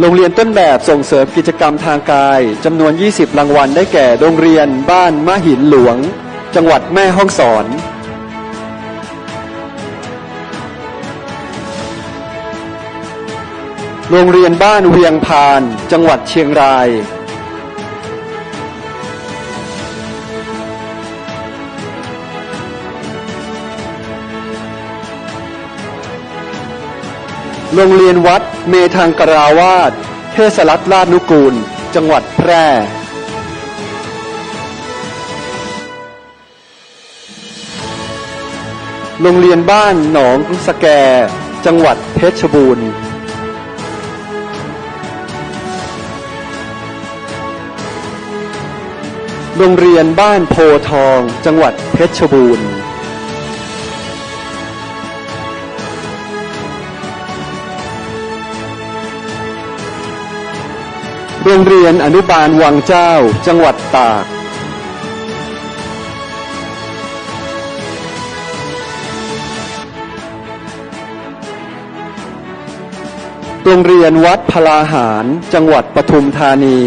โรงเรียนต้นแบบส่งเสริมกิจกรรมทางกายจำนวน 20 รางวัลได้แก่โรงเรียนบ้านมะหินหลวง จังหวัดแม่ฮ่องสอน โรงเรียนบ้านเวียงพาน จังหวัดเชียงราย โรงเรียนวัดเมธังกราวาสเทศรัตน์ลาดนุกูล จังหวัดแพร่ โรงเรียนบ้านหนองสแก จังหวัดเพชรบูรณ์ โรงเรียนบ้านโพทอง จังหวัดเพชรบูรณ์ โรงเรียนอนุบาลวังเจ้า จังหวัดตากโรงเรียนวัดพลาหาร จังหวัดปทุมธานี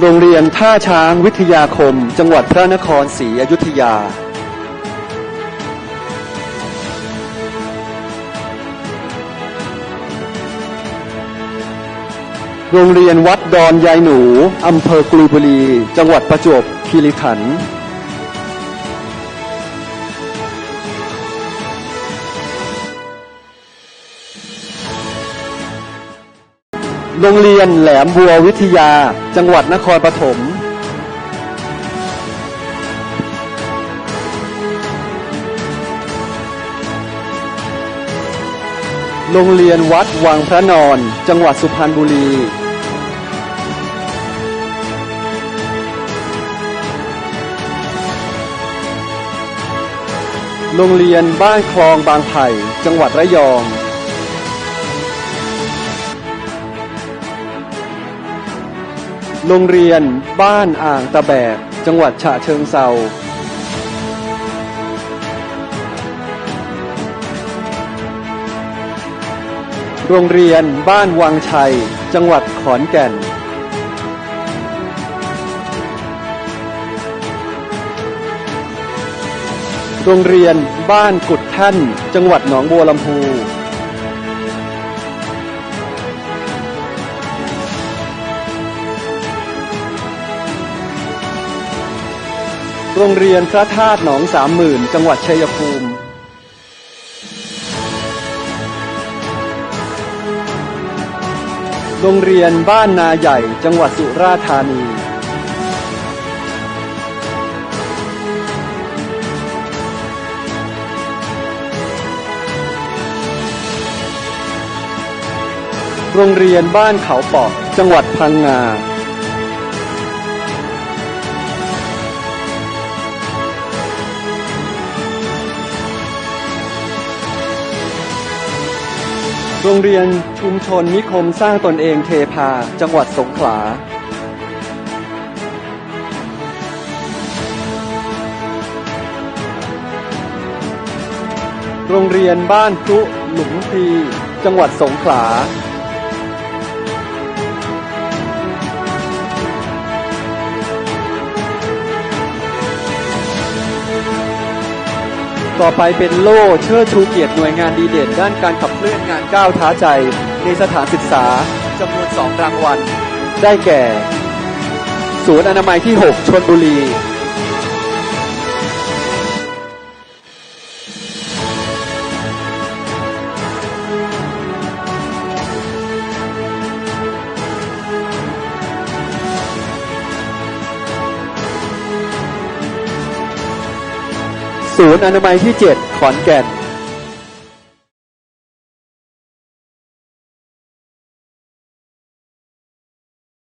โรงเรียนท่าช้างวิทยาคม จังหวัดพระนครศรีอยุธยา โรงเรียนวัดดอนยายหนู อำเภอกุยบุรี จังหวัดประจวบคีรีขันธ์โรงเรียนแหลมบัววิทยา จังหวัดนครปฐม โรงเรียนวัดวังพระนอน จังหวัดสุพรรณบุรี โรงเรียนบ้านคลองบางไผ่ จังหวัดระยอง โรงเรียนบ้านอ่างตะแบก จังหวัดฉะเชิงเซา โรงเรียนบ้านวังชัย จังหวัดขอนแก่น โรงเรียนบ้านกุดแท่นจังหวัดหนองบัวลำพู โรงเรียนพระธาตุหนองสามหมื่นจังหวัดชัยภูมิ โรงเรียนบ้านนาใหญ่ จังหวัดสุราษฎร์ธานี โรงเรียนบ้านเขาปอกจังหวัดพังงา โรงเรียนชุมชนนิคมสร้างตนเองเทพา จังหวัดสงขลา โรงเรียนบ้านพรุหลุมพี จังหวัดสงขลา ต่อไปเป็นโล่เชิดชูเกียรติหน่วยงานดีเด่น ด้านการขับเคลื่อนงานก้าวท้าใจ ในสถานศึกษาจำนวนสองรางวัล ได้แก่ ศูนย์อนามัยที่ 6 ชนบุรี ศูนย์อนามัยที่ 7 ขอนแก่น